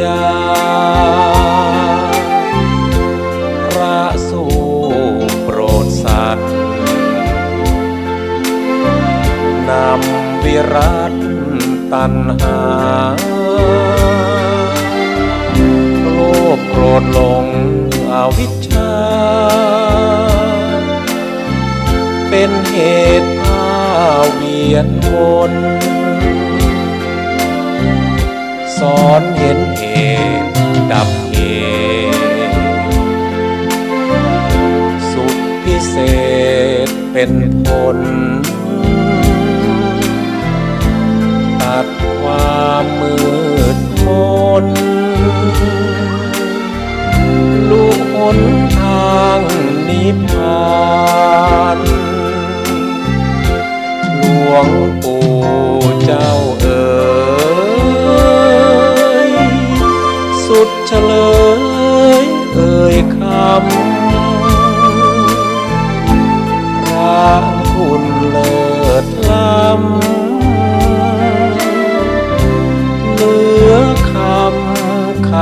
ปัญญาพระสูโปรดสัตว์ นำวิรัตตัณหา โลภโกรธหลงอวิชชา เป็นเหตุพาเวียนวนสอนเห็น ดับเหตุสุขพิเศษเป็นผล ตัดความมืดมนลูกหนทางนิพพาน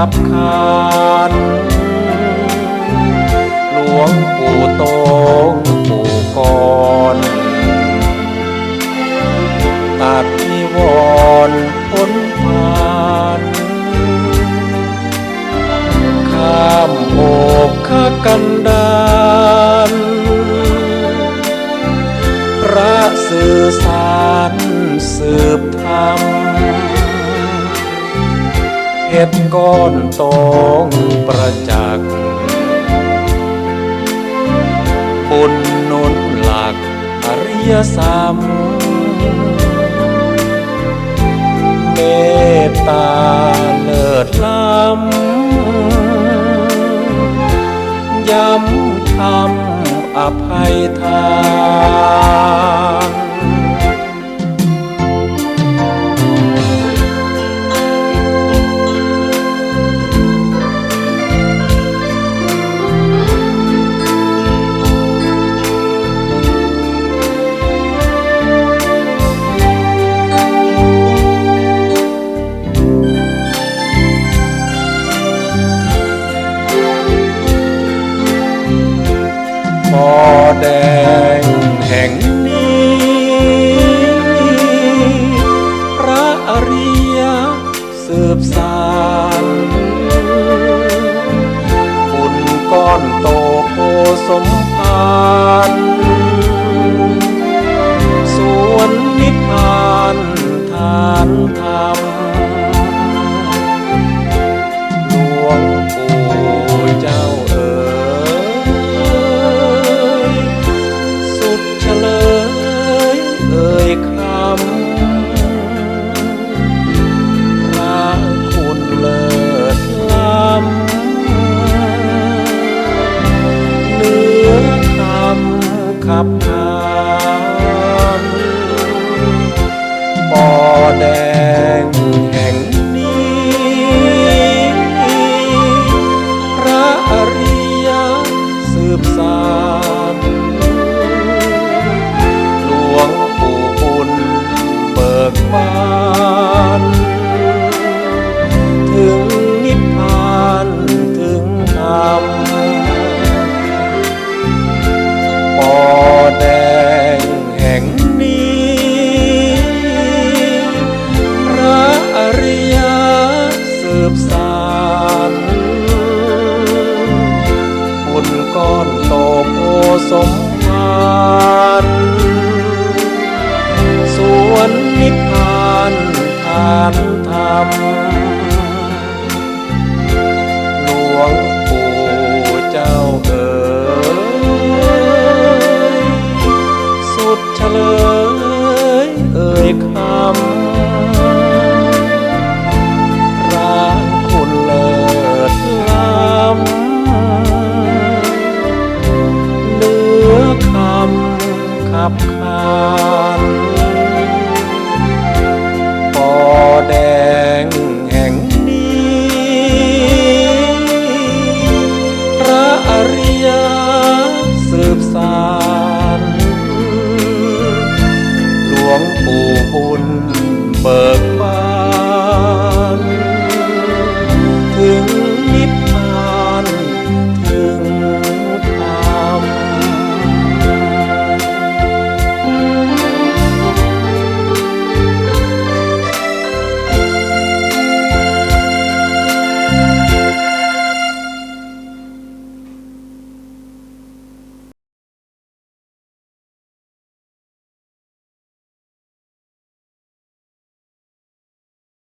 ขับขาน นตองประจักษ์บุญหนุนหลักอริยสัมเมตตาเลิศล้ำย้ำคำอภัยทาน ปอแดงแห่งนี้ พระอริยสืบสานบุญก้อนโตโพสมภารสวนนิพพานทานธรรำ บุญเบิก